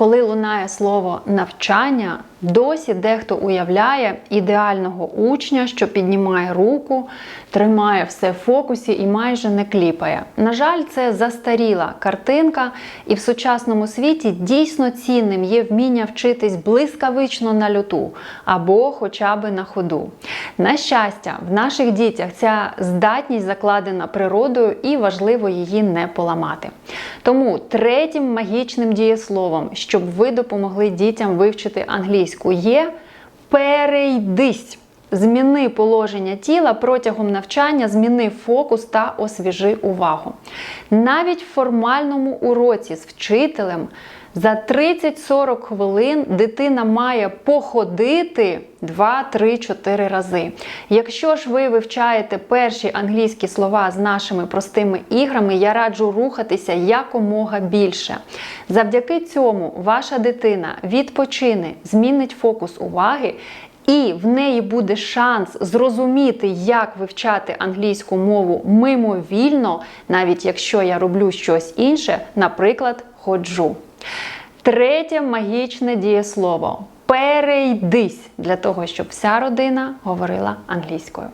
Коли лунає слово навчання, досі дехто уявляє ідеального учня, що піднімає руку, тримає все в фокусі і майже не кліпає. На жаль, це застаріла картинка, і в сучасному світі дійсно цінним є вміння вчитись блискавично на льоту або хоча б на ходу. На щастя, в наших дітях ця здатність закладена природою і важливо її не поламати. Тому третім магічним дієсловом, щоб ви допомогли дітям вивчити англійську, є перейдись. Зміни положення тіла протягом навчання, зміни фокус та освіжи увагу. Навіть в формальному уроці з вчителем за 30-40 хвилин дитина має походити 2-3-4 рази. Якщо ж ви вивчаєте перші англійські слова з нашими простими іграми, я раджу рухатися якомога більше. Завдяки цьому ваша дитина відпочине, змінить фокус уваги. І в неї буде шанс зрозуміти, як вивчати англійську мову мимовільно, навіть якщо я роблю щось інше, наприклад, ходжу. Третє магічне дієслово перейдись для того, щоб вся родина говорила англійською.